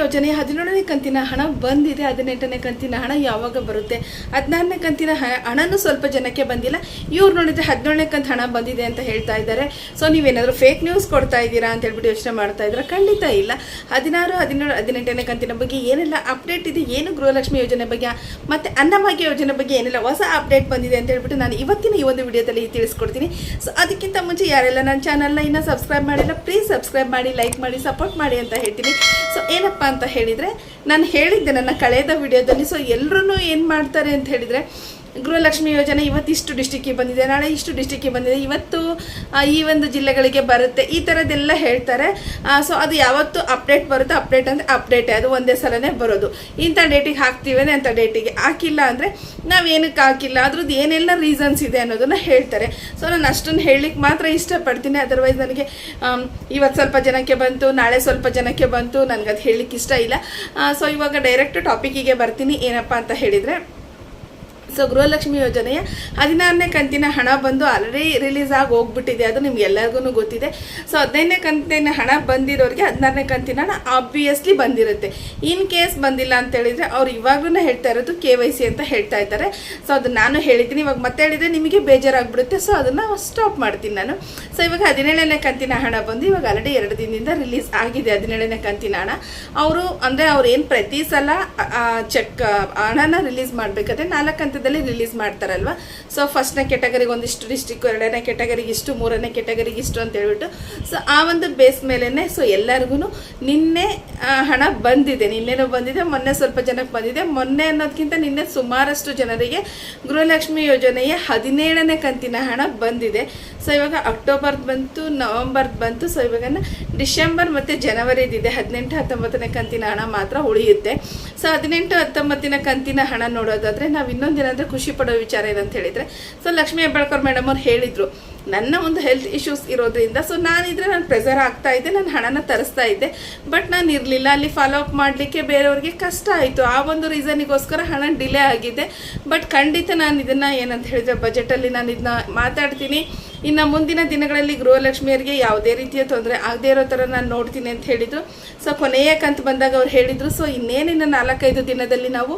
ಯೋಜನೆ ಹದಿನೇಳನೇ ಕಂತಿನ ಹಣ ಬಂದಿದೆ, ಹದಿನೆಂಟನೇ ಕಂತಿನ ಹಣ ಯಾವಾಗ ಬರುತ್ತೆ? ಹದಿನಾರನೇ ಕಂತಿನ ಹಣನು ಸ್ವಲ್ಪ ಜನಕ್ಕೆ ಬಂದಿಲ್ಲ. ಇವ್ರು ನೋಡಿದ್ರೆ ಹದಿನೇಳನೇ ಕಂತು ಹಣ ಬಂದಿದೆ ಅಂತ ಹೇಳ್ತಾ ಇದ್ದಾರೆ. ಸೊ ನೀವೇನಾದರೂ ಫೇಕ್ ನ್ಯೂಸ್ ಕೊಡ್ತಾ ಇದ್ದೀರಾ ಅಂತ ಹೇಳ್ಬಿಟ್ಟು ಯೋಚನೆ ಮಾಡ್ತಾ ಇದ್ದೀರಾ ಖಂಡಿತ ಇಲ್ಲ. ಹದಿನಾರು, ಹದಿನೇಳು, ಹದಿನೆಂಟನೇ ಕಂತಿನ ಬಗ್ಗೆ ಏನೆಲ್ಲ ಅಪ್ಡೇಟ್ ಇದೆ, ಏನು ಗೃಹಲಕ್ಷ್ಮಿ ಯೋಜನೆ ಬಗ್ಗೆ, ಮತ್ತು ಅನ್ನಭಾಗ್ಯ ಯೋಜನೆ ಬಗ್ಗೆ ಏನೆಲ್ಲ ಹೊಸ ಅಪ್ಡೇಟ್ ಬಂದಿದೆ ಅಂತ ಹೇಳ್ಬಿಟ್ಟು ನಾನು ಇವತ್ತಿನ ಈ ಒಂದು ವಿಡಿಯೋದಲ್ಲಿ ತಿಳಿಸ್ಕೊಡ್ತೀನಿ. ಸೊ ಅದಕ್ಕಿಂತ ಮುಂಚೆ ಯಾರೆಲ್ಲ ನನ್ನ ಚಾನಲ್ನ ಇನ್ನೂ ಸಬ್ಸ್ಕ್ರೈಬ್ ಮಾಡಿಲ್ಲ ಪ್ಲೀಸ್ ಸಬ್ಸ್ಕ್ರೈಬ್ ಮಾಡಿ ಲೈಕ್ ಮಾಡಿ ಸಪೋರ್ಟ್ ಮಾಡಿ ಅಂತ ಹೇಳ್ತೀನಿ. ಸೊ ಏನಪ್ಪ ಅಂತ ಹೇಳಿದರೆ ನಾನು ಹೇಳಿದ್ದೆ ನನ್ನ ಕಳೆದ ವಿಡಿಯೋದಲ್ಲಿ ಸೊ ಎಲ್ಲರೂ ಏನು ಮಾಡ್ತಾರೆ ಅಂತ ಹೇಳಿದರೆ ಗೃಹಲಕ್ಷ್ಮಿ ಯೋಜನೆ ಇವತ್ತಿಷ್ಟು ಡಿಸ್ಟಿಕ್ಕಿಗೆ ಬಂದಿದೆ, ನಾಳೆ ಇಷ್ಟು ಡಿಸ್ಟಿಕ್ಕಿಗೆ ಬಂದಿದೆ, ಇವತ್ತು ಈ ಒಂದು ಜಿಲ್ಲೆಗಳಿಗೆ ಬರುತ್ತೆ, ಈ ಥರದ್ದೆಲ್ಲ ಹೇಳ್ತಾರೆ. ಸೊ ಅದು ಯಾವತ್ತು ಅಪ್ಡೇಟ್ ಬರುತ್ತೆ ಅಪ್ಡೇಟ್ ಅಂದರೆ ಅಪ್ಡೇಟೇ ಅದು ಒಂದೇ ಸಲನೇ ಬರೋದು. ಇಂಥ ಡೇಟಿಗೆ ಹಾಕ್ತೀವೇನೆ ಅಂಥ ಡೇಟಿಗೆ ಹಾಕಿಲ್ಲ ಅಂದರೆ ನಾವೇನಕ್ಕೆ ಹಾಕಿಲ್ಲ, ಅದ್ರದ್ದು ಏನೆಲ್ಲ ರೀಸನ್ಸ್ ಇದೆ ಅನ್ನೋದನ್ನು ಹೇಳ್ತಾರೆ. ಸೊ ನಾನು ಅಷ್ಟನ್ನು ಹೇಳಲಿಕ್ಕೆ ಮಾತ್ರ ಇಷ್ಟಪಡ್ತೀನಿ ಅದರ್ವೈಸ್ ನನಗೆ ಇವತ್ತು ಸ್ವಲ್ಪ ಜನಕ್ಕೆ ಬಂತು, ನಾಳೆ ಸ್ವಲ್ಪ ಜನಕ್ಕೆ ಬಂತು ನನಗೆ ಅದು ಹೇಳಲಿಕ್ಕೆ ಇಷ್ಟ ಇಲ್ಲ. ಸೊ ಇವಾಗ ಡೈರೆಕ್ಟ್ ಟಾಪಿಕಿಗೆ ಬರ್ತೀನಿ, ಏನಪ್ಪ ಅಂತ ಹೇಳಿದರೆ ಸೊ ಗೃಹಲಕ್ಷ್ಮಿ ಯೋಜನೆಯ ಹದಿನಾರನೇ ಕಂತಿನ ಹಣ ಬಂದು ಆಲ್ರೆಡಿ ರಿಲೀಸ್ ಆಗಿ ಹೋಗ್ಬಿಟ್ಟಿದೆ ಅದು ನಿಮ್ಗೆ ಎಲ್ಲರಿಗೂ ಗೊತ್ತಿದೆ. ಸೊ ಹದಿನೈದನೇ ಕಂತಿನ ಹಣ ಬಂದಿರೋರಿಗೆ ಹದಿನಾರನೇ ಕಂತಿನ ಹಣ ಆಬ್ವಿಯಸ್ಲಿ ಬಂದಿರುತ್ತೆ. ಇನ್ ಕೇಸ್ ಬಂದಿಲ್ಲ ಅಂತ ಹೇಳಿದ್ರೆ ಅವ್ರು ಇವಾಗ್ಲೂ ಹೇಳ್ತಾ ಇರೋದು ಕೆ ವೈ ಸಿ ಅಂತ ಹೇಳ್ತಾ ಇದ್ದಾರೆ. ಸೊ ಅದು ನಾನು ಹೇಳಿದ್ದೀನಿ, ಇವಾಗ ಮತ್ತೆ ಹೇಳಿದ್ರೆ ನಿಮಗೆ ಬೇಜಾರಾಗ್ಬಿಡುತ್ತೆ. ಸೊ ಅದನ್ನು ಸ್ಟಾಪ್ ಮಾಡ್ತೀನಿ ನಾನು. ಸೊ ಇವಾಗ ಹದಿನೇಳನೇ ಕಂತಿನ ಹಣ ಬಂದು ಇವಾಗ ಆಲ್ರೆಡಿ ಎರಡು ದಿನದಿಂದ ರಿಲೀಸ್ ಆಗಿದೆ ಹದಿನೇಳನೇ ಕಂತಿನ ಹಣ. ಅವರು ಅಂದರೆ ಅವ್ರು ಏನು ಪ್ರತಿ ಸಲ ಚೆಕ್ ಹಣನ ರಿಲೀಸ್ ಮಾಡಬೇಕಾದ್ರೆ ನಾಲ್ಕು ಹಂತದಲ್ಲಿ ರಿಲೀಸ್ ಮಾಡ್ತಾರಲ್ವ? ಸೊ ಫಸ್ಟ್ನೇ ಕೆಟಗರಿಗೆ ಒಂದಿಷ್ಟು ಡಿಸ್ಟಿಕ್ ಎರಡನೇ ಕೆಟಗರಿಗೆ ಇಷ್ಟು, ಮೂರನೇ ಕೆಟಗರಿಗೆ ಇಷ್ಟು ಅಂತ ಹೇಳ್ಬಿಟ್ಟು. ಸೊ ಆ ಒಂದು ಬೇಸ್ ಮೇಲೇ ಸೊ ಎಲ್ಲರಿಗೂ ನಿನ್ನೆ ಹಣ ಬಂದಿದೆ. ನಿನ್ನೆನೂ ಬಂದಿದೆ, ಮೊನ್ನೆ ಸ್ವಲ್ಪ ಜನಕ್ಕೆ ಬಂದಿದೆ. ಮೊನ್ನೆ ಅನ್ನೋದಕ್ಕಿಂತ ನಿನ್ನೆ ಸುಮಾರಷ್ಟು ಜನರಿಗೆ ಗೃಹಲಕ್ಷ್ಮಿ ಯೋಜನೆಯ ಹದಿನೇಳನೇ ಕಂತಿನ ಹಣ ಬಂದಿದೆ. ಸೊ ಇವಾಗ ಅಕ್ಟೋಬರ್ ಬಂತು ನವೆಂಬರ್ ಬಂತು ಸೊ ಇವಾಗ ಡಿಸೆಂಬರ್ ಮತ್ತು ಜನವರಿದಿದೆ ಹದಿನೆಂಟು, ಹತ್ತೊಂಬತ್ತನೇ ಕಂತಿನ ಹಣ ಮಾತ್ರ ಉಳಿಯುತ್ತೆ. ಸೊ ಹದಿನೆಂಟು, ಹತ್ತೊಂಬತ್ತಿನ ಕಂತಿನ ಹಣ ನೋಡೋದಾದರೆ ನಾವು ಇನ್ನೊಂದೇನಂದ್ರೆ ಖುಷಿ ಪಡೋ ವಿಚಾರ ಏನಂತ ಹೇಳಿದ್ರೆ ಸೊ ಲಕ್ಷ್ಮೀ ಹೆಬ್ಬಾಳ್ಕರ್ ಮೇಡಮ್ ಅವ್ರು ಹೇಳಿದ್ರು, ನನ್ನ ಒಂದು ಹೆಲ್ತ್ ಇಶ್ಯೂಸ್ ಇರೋದ್ರಿಂದ ಸೊ ನಾನಿದ್ರೆ ನಾನು ಪ್ರೆಸರ್ ಆಗ್ತಾ ಇದ್ದೆ, ನಾನು ಹಣನ ತರಿಸ್ತಾ ಇದ್ದೆ ಬಟ್ ನಾನು ಇರಲಿಲ್ಲ, ಅಲ್ಲಿ ಫಾಲೋ ಅಪ್ ಮಾಡಲಿಕ್ಕೆ ಬೇರೆಯವ್ರಿಗೆ ಕಷ್ಟ ಆಯಿತು, ಆ ಒಂದು ರೀಸನಿಗೋಸ್ಕರ ಹಣ ಡಿಲೇ ಆಗಿದೆ ಬಟ್ ಖಂಡಿತ ನಾನು ಇದನ್ನು ಏನಂತ ಹೇಳಿದ್ರೆ ಬಜೆಟಲ್ಲಿ ನಾನು ಇದನ್ನ ಮಾತಾಡ್ತೀನಿ ಇನ್ನು ಮುಂದಿನ ದಿನಗಳಲ್ಲಿ ಗೃಹಲಕ್ಷ್ಮಿಯರಿಗೆ ಯಾವುದೇ ರೀತಿಯ ತೊಂದರೆ ಆಗದೇ ಇರೋ ಥರ ನಾನು ನೋಡ್ತೀನಿ ಅಂತ ಹೇಳಿದರು ಸೊ ಕೊನೆಯ ಕಂತು ಬಂದಾಗ ಅವ್ರು ಹೇಳಿದರು. ಸೊ ಇನ್ನೇನಿನ್ನ ನಾಲ್ಕೈದು ದಿನದಲ್ಲಿ ನಾವು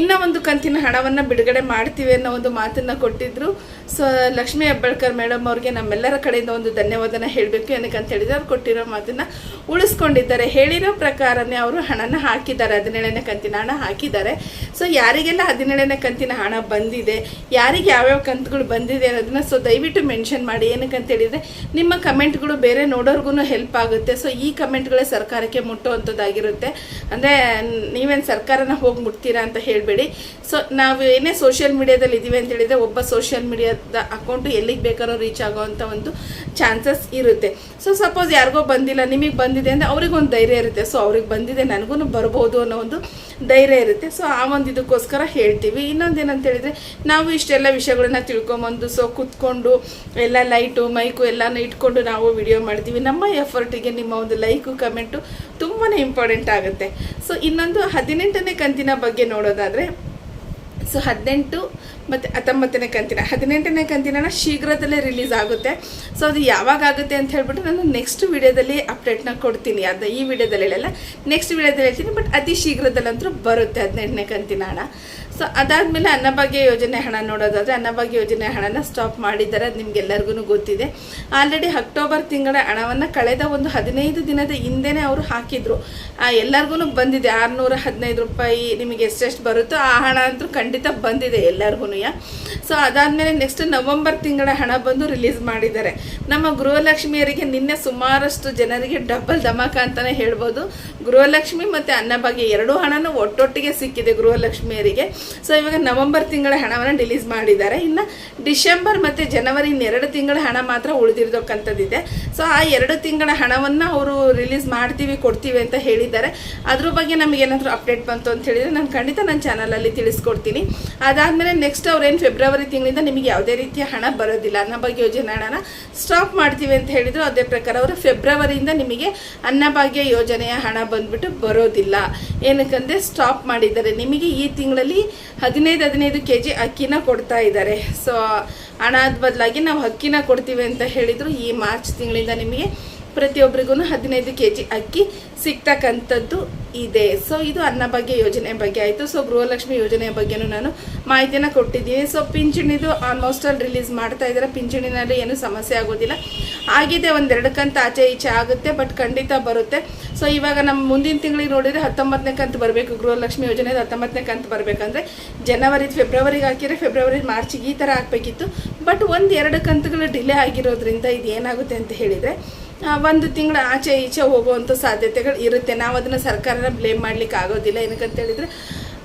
ಇನ್ನೂ ಒಂದು ಕಂತಿನ ಹಣವನ್ನು ಬಿಡುಗಡೆ ಮಾಡ್ತೀವಿ ಅನ್ನೋ ಒಂದು ಮಾತನ್ನು ಕೊಟ್ಟಿದ್ರು. ಸೊ ಲಕ್ಷ್ಮೀ ಹೆಬ್ಬಾಳ್ಕರ್ ಮೇಡಮ್ ಅವ್ರಿಗೆ ನಮ್ಮೆಲ್ಲರ ಕಡೆಯಿಂದ ಒಂದು ಧನ್ಯವಾದನ ಹೇಳಬೇಕು ಏನಕ್ಕೆ ಅಂತ ಹೇಳಿದ್ರು ಅವ್ರು ಕೊಟ್ಟಿರೋ ಮಾತನ್ನು ಉಳಿಸ್ಕೊಂಡಿದ್ದಾರೆ. ಹೇಳಿರೋ ಪ್ರಕಾರನೇ ಅವರು ಹಣನ ಹಾಕಿದ್ದಾರೆ. ಹದಿನೇಳನೇ ಕಂತಿನ ಹಣ ಹಾಕಿದ್ದಾರೆ. ಸೊ ಯಾರಿಗೆಲ್ಲ ಹದಿನೇಳನೇ ಕಂತಿನ ಹಣ ಬಂದಿದೆ, ಯಾರಿಗೆ ಯಾವ್ಯಾವ ಕಂತುಗಳು ಬಂದಿದೆ ಅನ್ನೋದನ್ನ ಸೊ ದಯವಿಟ್ಟು ಮೆನ್ಷನ್ ಮಾಡಿ ಏನಕ್ಕೆ ಹೇಳಿದ್ರೆ, ನಿಮ್ಮ ಕಮೆಂಟ್ಗಳು ಬೇರೆ ನೋಡೋರ್ಗು ಹೆಲ್ಪ್ ಆಗುತ್ತೆ. ಸೊ ಈ ಕಮೆಂಟ್ಗಳೇ ಸರ್ಕಾರಕ್ಕೆ ಮುಟ್ಟುವಂಥದ್ದಾಗಿರುತ್ತೆ. ಅಂದರೆ, ನೀವೇನು ಸರ್ಕಾರನ ಹೋಗಿ ಮುಟ್ತೀರಾ ಅಂತ ಹೇಳಬೇಡಿ. ಸೊ ನಾವು ಏನೇ ಸೋಷಿಯಲ್ ಮೀಡಿಯಾದಲ್ಲಿ ಇದ್ದೀವಿ ಅಂತ ಹೇಳಿದರೆ, ಒಬ್ಬ ಸೋಷಿಯಲ್ ಮೀಡಿಯಾದ ಅಕೌಂಟು ಎಲ್ಲಿಗೆ ಬೇಕಾದ್ರೂ ರೀಚ್ ಆಗೋವಂಥ ಒಂದು ಚಾನ್ಸಸ್ ಇರುತ್ತೆ. ಸೊ ಸಪೋಸ್ ಯಾರಿಗೋ ಬಂದಿಲ್ಲ, ನಿಮಗೆ ಬಂದಿದೆ ಅಂದರೆ ಅವ್ರಿಗೊಂದು ಧೈರ್ಯ ಇರುತ್ತೆ. ಸೊ ಅವ್ರಿಗೆ ಬಂದಿದೆ ನನಗೂ ಬರ್ಬೋದು ಅನ್ನೋ ಒಂದು ಧೈರ್ಯ ಇರುತ್ತೆ. ಸೊ ಆ ಒಂದು ಇದಕ್ಕೋಸ್ಕರ ಹೇಳ್ತೀವಿ. ಇನ್ನೊಂದು ಏನಂತ ಹೇಳಿದ್ರೆ, ನಾವು ಇಷ್ಟೆಲ್ಲ ವಿಷಯಗಳನ್ನ ತಿಳ್ಕೊಂಬಂದು ಸೊ ಕುತ್ಕೊಂಡು ಎಲ್ಲ ಲೈಟು ಮೈಕು ಎಲ್ಲನೂ ಇಟ್ಕೊಂಡು ನಾವು ವಿಡಿಯೋ ಮಾಡ್ತೀವಿ. ನಮ್ಮ ಎಫರ್ಟಿಗೆ ನಿಮ್ಮ ಒಂದು ಲೈಕು ಕಮೆಂಟು ತುಂಬಾ ಇಂಪಾರ್ಟೆಂಟ್ ಆಗುತ್ತೆ. ಸೊ ಇನ್ನೊಂದು ಹದಿನೆಂಟನೇ ಕಂತಿನ ಬಗ್ಗೆ ನೋಡೋದಾದರೆ ಸೊ ಹದಿನೆಂಟು ಮತ್ತು ಹತ್ತೊಂಬತ್ತನೇ ಕಂತಿನ. ಹದಿನೆಂಟನೇ ಕಂತಿನ ಶೀಘ್ರದಲ್ಲೇ ರಿಲೀಸ್ ಆಗುತ್ತೆ. ಸೊ ಅದು ಯಾವಾಗ ಆಗುತ್ತೆ ಅಂತ ಹೇಳ್ಬಿಟ್ಟು ನಾನು ನೆಕ್ಸ್ಟ್ ವಿಡಿಯೋದಲ್ಲಿ ಅಪ್ಡೇಟ್ನ ಕೊಡ್ತೀನಿ. ಅದು ಈ ವಿಡಿಯೋದಲ್ಲಿ ಹೇಳಲ್ಲ ನೆಕ್ಸ್ಟ್ ವಿಡಿಯೋದಲ್ಲಿ ಹೇಳ್ತೀನಿ ಬಟ್ ಅತಿ ಶೀಘ್ರದಲ್ಲಂತೂ ಬರುತ್ತೆ ಹದಿನೆಂಟನೇ ಕಂತಿನ ಹಣ. ಸೊ ಅದಾದಮೇಲೆ ಅನ್ನಭಾಗ್ಯ ಯೋಜನೆ ಹಣ ನೋಡೋದಾದರೆ ಅನ್ನಭಾಗ್ಯ ಯೋಜನೆ ಹಣನ ಸ್ಟಾಪ್ ಮಾಡಿದ್ದಾರೆ ಅದು ನಿಮಗೆಲ್ಲರಿಗೂ ಗೊತ್ತಿದೆ. ಆಲ್ರೆಡಿ ಅಕ್ಟೋಬರ್ ತಿಂಗಳ ಹಣವನ್ನು ಕಳೆದ ಒಂದು ಹದಿನೈದು ದಿನದ ಹಿಂದೆನೇ ಅವರು ಹಾಕಿದ್ರು. ಎಲ್ಲರಿಗೂ ಬಂದಿದೆ. ಆರುನೂರ ಹದಿನೈದು ರೂಪಾಯಿ ನಿಮಗೆ ಎಷ್ಟೆಷ್ಟು ಬರುತ್ತೋ ಆ ಹಣ ಅಂತೂ ಖಂಡಿತ ಬಂದಿದೆ ಎಲ್ಲರಿಗೂ ಸೊ ಅದಾದಮೇಲೆ ನೆಕ್ಸ್ಟ್ ನವಂಬರ್ ತಿಂಗಳ ಹಣ ಬಂದು ರಿಲೀಸ್ ಮಾಡಿದ್ದಾರೆ. ನಮ್ಮ ಗೃಹಲಕ್ಷ್ಮಿಯರಿಗೆ ನಿನ್ನೆ ಸುಮಾರಷ್ಟು ಜನರಿಗೆ ಡಬಲ್ ಧಮಾಕ ಅಂತಲೇ ಹೇಳ್ಬೋದು. ಗೃಹಲಕ್ಷ್ಮಿ ಮತ್ತು ಅನ್ನಭಾಗ್ಯ ಎರಡೂ ಹಣನೂ ಒಟ್ಟೊಟ್ಟಿಗೆ ಸಿಕ್ಕಿದೆ ಗೃಹಲಕ್ಷ್ಮಿಯರಿಗೆ. ಸೊ ಇವಾಗ ನವೆಂಬರ್ ತಿಂಗಳ ಹಣವನ್ನು ರಿಲೀಸ್ ಮಾಡಿದ್ದಾರೆ. ಇನ್ನು ಡಿಸೆಂಬರ್ ಮತ್ತು ಜನವರಿ ಎರಡು ತಿಂಗಳ ಹಣ ಮಾತ್ರ ಉಳಿದಿರ್ತಕ್ಕಂಥದ್ದಿದೆ. ಸೊ ಆ ಎರಡು ತಿಂಗಳ ಹಣವನ್ನು ಅವರು ರಿಲೀಸ್ ಮಾಡ್ತೀವಿ, ಕೊಡ್ತೀವಿ ಅಂತ ಹೇಳಿದ್ದಾರೆ. ಅದ್ರ ಬಗ್ಗೆ ನಮಗೆ ಏನಾದರೂ ಅಪ್ಡೇಟ್ ಬಂತು ಅಂತ ಹೇಳಿದರೆ ನಾನು ಖಂಡಿತ ನನ್ನ ಚಾನಲಲ್ಲಿ ತಿಳಿಸ್ಕೊಡ್ತೀನಿ. ಅದಾದಮೇಲೆ ನೆಕ್ಸ್ಟ್ ಅವ್ರೇನು ಫೆಬ್ರವರಿ ತಿಂಗಳಿಂದ ನಿಮಗೆ ಯಾವುದೇ ರೀತಿಯ ಹಣ ಬರೋದಿಲ್ಲ. ಅನ್ನಭಾಗ್ಯ ಯೋಜನೆ ಹಣನ ಸ್ಟಾಪ್ ಮಾಡ್ತೀವಿ ಅಂತ ಹೇಳಿದರು. ಅದೇ ಪ್ರಕಾರ ಅವರು ಫೆಬ್ರವರಿಯಿಂದ ನಿಮಗೆ ಅನ್ನಭಾಗ್ಯ ಯೋಜನೆಯ ಹಣ ಬಂದ್ಬಿಟ್ಟು ಬರೋದಿಲ್ಲ. ಏನಕ್ಕಂದರೆ ಸ್ಟಾಪ್ ಮಾಡಿದ್ದಾರೆ. ನಿಮಗೆ ಈ ತಿಂಗಳಲ್ಲಿ ಹದಿನೈದು ಹದಿನೈದು ಕೆ ಜಿ ಅಕ್ಕಿನ ಕೊಡ್ತಾ ಇದ್ದಾರೆ. ಸೊ ಹಣದ ಬದಲಾಗಿ ನಾವು ಅಕ್ಕಿನ ಕೊಡ್ತೀವಿ ಅಂತ ಹೇಳಿದರು ಈ ಮಾರ್ಚ್ ತಿಂಗಳಿಂದ ನಿಮಗೆ ಪ್ರತಿಯೊಬ್ಬರಿಗೂ ಹದಿನೈದು ಕೆ ಜಿ ಅಕ್ಕಿ ಸಿಗ್ತಕ್ಕಂಥದ್ದು ಇದೆ. ಸೊ ಇದು ಅನ್ನಭಾಗ್ಯ ಯೋಜನೆ ಬಗ್ಗೆ ಆಯಿತು. ಸೊ ಗೃಹಲಕ್ಷ್ಮಿ ಯೋಜನೆಯ ಬಗ್ಗೆನೂ ನಾನು ಮಾಹಿತಿನ ಕೊಟ್ಟಿದ್ದೀನಿ. ಸೊ ಪಿಂಚಣಿದು ಆಲ್ಮೋಸ್ಟ್ ಅಲ್ಲಿ ರಿಲೀಸ್ ಮಾಡ್ತಾ ಇದ್ದಾರೆ. ಪಿಂಚಣಿನಲ್ಲಿ ಏನು ಸಮಸ್ಯೆ ಆಗೋದಿಲ್ಲ. ಆಗಿದೆ ಒಂದೆರಡು ಕಂತು ಆಚೆ ಈಚೆ ಆಗುತ್ತೆ ಬಟ್ ಖಂಡಿತ ಬರುತ್ತೆ. ಸೊ ಇವಾಗ ನಮ್ಮ ಮುಂದಿನ ತಿಂಗಳಿಗೆ ನೋಡಿದರೆ ಹತ್ತೊಂಬತ್ತನೇ ಕಂತು ಬರಬೇಕು. ಗೃಹಲಕ್ಷ್ಮಿ ಯೋಜನೆ ಹತ್ತೊಂಬತ್ತನೇ ಕಂತು ಬರಬೇಕಂದ್ರೆ ಜನವರಿ ಫೆಬ್ರವರಿಗೆ ಹಾಕಿದ್ರೆ ಫೆಬ್ರವರಿ, ಮಾರ್ಚಿಗೆ ಈ ಥರ ಹಾಕಬೇಕಿತ್ತು ಬಟ್ ಒಂದು ಎರಡು ಕಂತುಗಳು ಡಿಲೇ ಆಗಿರೋದ್ರಿಂದ ಇದು ಏನಾಗುತ್ತೆ ಅಂತ ಹೇಳಿದರೆ ಒಂದು ತಿಂಗಳ ಆಚೆ ಈಚೆ ಹೋಗುವಂಥ ಸಾಧ್ಯತೆಗಳು ಇರುತ್ತೆ. ನಾವು ಅದನ್ನು ಸರ್ಕಾರನ ಬ್ಲೇಮ್ ಮಾಡ್ಲಿಕ್ಕೆ ಆಗೋದಿಲ್ಲ. ಏನಕ್ಕಂತೇಳಿದರೆ,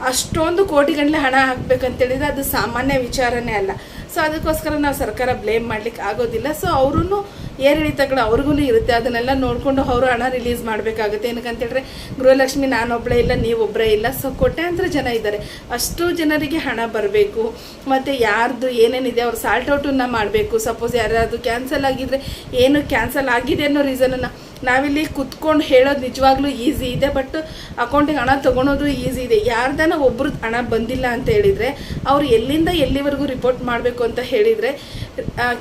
ಅಷ್ಟೊಂದು ಕೋಟಿಗಟ್ಟಲೆ ಹಣ ಹಾಕ್ಬೇಕಂತೇಳಿದ್ರೆ ಅದು ಸಾಮಾನ್ಯ ವಿಚಾರನೇ ಅಲ್ಲ. ಸೊ ಅದಕ್ಕೋಸ್ಕರ ನಾವು ಸರ್ಕಾರ ಬ್ಲೇಮ್ ಮಾಡ್ಲಿಕ್ಕೆ ಆಗೋದಿಲ್ಲ. ಸೊ ಅವ್ರೂ ಏರಿಳಿತಗಳು ಅವ್ರಿಗೂ ಇರುತ್ತೆ. ಅದನ್ನೆಲ್ಲ ನೋಡಿಕೊಂಡು ಅವರು ಹಣ ರಿಲೀಸ್ ಮಾಡಬೇಕಾಗುತ್ತೆ. ಏನಕ್ಕಂತೇಳಿದ್ರೆ ಗೃಹಲಕ್ಷ್ಮಿ ನಾನೊಬ್ಬಳೇ ಇಲ್ಲ ನೀವೊಬ್ಬರೇ ಇಲ್ಲ. ಸೊ ಕೋಟ್ಯಾಂತರ ಜನ ಇದ್ದಾರೆ. ಅಷ್ಟು ಜನರಿಗೆ ಹಣ ಬರಬೇಕು. ಮತ್ತು ಯಾರ್ದು ಏನೇನಿದೆ ಅವ್ರು ಸಾಲ್ಟ್ ಔಟನ್ನು ಮಾಡಬೇಕು. ಸಪೋಸ್ ಯಾರ್ಯಾರು ಕ್ಯಾನ್ಸಲ್ ಆಗಿದ್ರೆ ಏನು ಕ್ಯಾನ್ಸಲ್ ಆಗಿದೆ ಅನ್ನೋ ರೀಸನನ್ನು ನಾವಿಲ್ಲಿ ಕುತ್ಕೊಂಡು ಹೇಳೋದು ನಿಜವಾಗ್ಲೂ ಈಸಿ ಇದೆ. ಬಟ್ ಅಕೌಂಟಿಗೆ ಹಣ ತೊಗೊಳೋದು ಈಸಿ ಇದೆ. ಯಾರ್ದಾನ ಒಬ್ರದ್ದು ಹಣ ಬಂದಿಲ್ಲ ಅಂತ ಹೇಳಿದರೆ, ಅವ್ರು ಎಲ್ಲಿಂದ ಎಲ್ಲಿವರೆಗೂ ರಿಪೋರ್ಟ್ ಮಾಡಬೇಕು ಅಂತ ಹೇಳಿದರೆ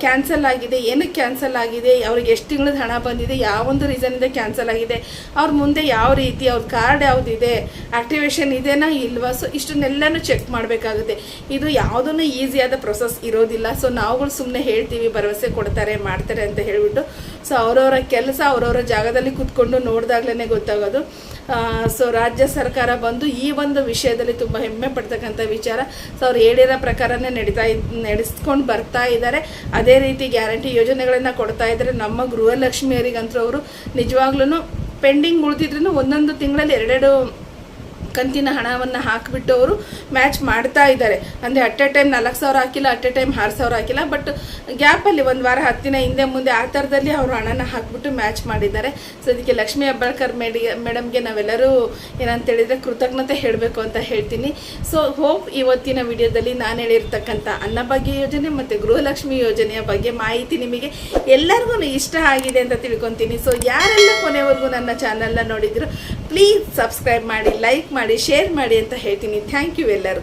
ಕ್ಯಾನ್ಸಲ್ ಆಗಿದೆ, ಏನಕ್ಕೆ ಕ್ಯಾನ್ಸಲ್ ಆಗಿದೆ, ಅವ್ರಿಗೆ ಎಷ್ಟು ತಿಂಗಳದ ಹಣ ಬಂದಿದೆ ಯಾವೊಂದು ರೀಸನಿಂದ ಕ್ಯಾನ್ಸಲ್ ಆಗಿದೆ, ಅವ್ರ ಮುಂದೆ ಯಾವ ರೀತಿ, ಅವ್ರ ಕಾರ್ಡ್ ಯಾವುದಿದೆ ಆಕ್ಟಿವೇಶನ್ ಇದೆನಾ ಇಲ್ವಾ? ಸೊ ಇಷ್ಟನ್ನೆಲ್ಲನೂ ಚೆಕ್ ಮಾಡಬೇಕಾಗುತ್ತೆ. ಇದು ಯಾವುದೂ ಈಸಿಯಾದ ಪ್ರೊಸೆಸ್ ಇರೋದಿಲ್ಲ. ಸೊ ನಾವುಗಳು ಸುಮ್ಮನೆ ಹೇಳ್ತೀವಿ, ಭರವಸೆ ಕೊಡ್ತಾರೆ, ಮಾಡ್ತಾರೆ ಅಂತ ಹೇಳಿಬಿಟ್ಟು. ಸೊ ಅವರವರ ಕೆಲಸ ಅವರವರ ಜಾಗದಲ್ಲಿ ಕೂತ್ಕೊಂಡು ನೋಡಿದಾಗ್ಲೇ ಗೊತ್ತಾಗೋದು. ಸೊ ರಾಜ್ಯ ಸರ್ಕಾರ ಬಂದು ಈ ಒಂದು ವಿಷಯದಲ್ಲಿ ತುಂಬ ಹೆಮ್ಮೆ ಪಡ್ತಕ್ಕಂಥ ವಿಚಾರ. ಸೊ ಅವ್ರು ಹೇಳಿರೋ ಪ್ರಕಾರನೇ ನಡೀತಾ ನಡೆಸ್ಕೊಂಡು ಬರ್ತಾ ಇದ್ದಾರೆ. ಅದೇ ರೀತಿ ಗ್ಯಾರಂಟಿ ಯೋಜನೆಗಳನ್ನು ಕೊಡ್ತಾ ಇದ್ದರೆ ನಮ್ಮ ಗೃಹಲಕ್ಷ್ಮಿಯರಿಗಂತೂ ಅವರು ನಿಜವಾಗ್ಲೂ ಪೆಂಡಿಂಗ್ ಉಳಿದಿದ್ರು ಒಂದೊಂದು ತಿಂಗಳಲ್ಲಿ ಎರಡೆರಡು ಕಂತಿನ ಹಣವನ್ನು ಹಾಕಿಬಿಟ್ಟು ಅವರು ಮ್ಯಾಚ್ ಮಾಡ್ತಾ ಇದ್ದಾರೆ. ಅಂದರೆ ಅಟ್ ಎ ಟೈಮ್ ನಾಲ್ಕು ಸಾವಿರ ಹಾಕಿಲ್ಲ ಅಟ್ ಎ ಟೈಮ್ ಆರು ಸಾವಿರ ಹಾಕಿಲ್ಲ ಬಟ್ ಗ್ಯಾಪಲ್ಲಿ ಒಂದು ವಾರ, ಹತ್ತು ದಿನ ಹಿಂದೆ ಮುಂದೆ ಆ ಥರದಲ್ಲಿ ಅವರು ಹಣನ ಹಾಕಿಬಿಟ್ಟು ಮ್ಯಾಚ್ ಮಾಡಿದ್ದಾರೆ. ಸೊ ಅದಕ್ಕೆ ಲಕ್ಷ್ಮೀ ಹೆಬ್ಬಾಳ್ಕರ್ ಮೇಡಿ, ಮೇಡಮ್ಗೆ ನಾವೆಲ್ಲರೂ ಏನಂತ ಹೇಳಿದರೆ ಕೃತಜ್ಞತೆ ಹೇಳಬೇಕು ಅಂತ ಹೇಳ್ತೀನಿ. ಸೊ ಹೋಪ್ ಇವತ್ತಿನ ವಿಡಿಯೋದಲ್ಲಿ ನಾನು ಹೇಳಿರ್ತಕ್ಕಂಥ ಅನ್ನಭಾಗ್ಯ ಯೋಜನೆ ಮತ್ತು ಗೃಹಲಕ್ಷ್ಮಿ ಯೋಜನೆಯ ಬಗ್ಗೆ ಮಾಹಿತಿ ನಿಮಗೆ ಎಲ್ಲರಿಗೂ ಇಷ್ಟ ಆಗಿದೆ ಅಂತ ತಿಳ್ಕೊತೀನಿ. ಸೊ ಯಾರೆಲ್ಲ ಕೊನೆವರೆಗೂ ನನ್ನ ಚಾನಲ್ನ ನೋಡಿದ್ರು ಪ್ಲೀಸ್ ಸಬ್ಸ್ಕ್ರೈಬ್ ಮಾಡಿ ಲೈಕ್ ಮಾಡಿ ಶೇರ್ ಮಾಡಿ ಅಂತ ಹೇಳ್ತೀನಿ. ಥ್ಯಾಂಕ್ ಯು ಎಲ್ಲರಿಗೂ.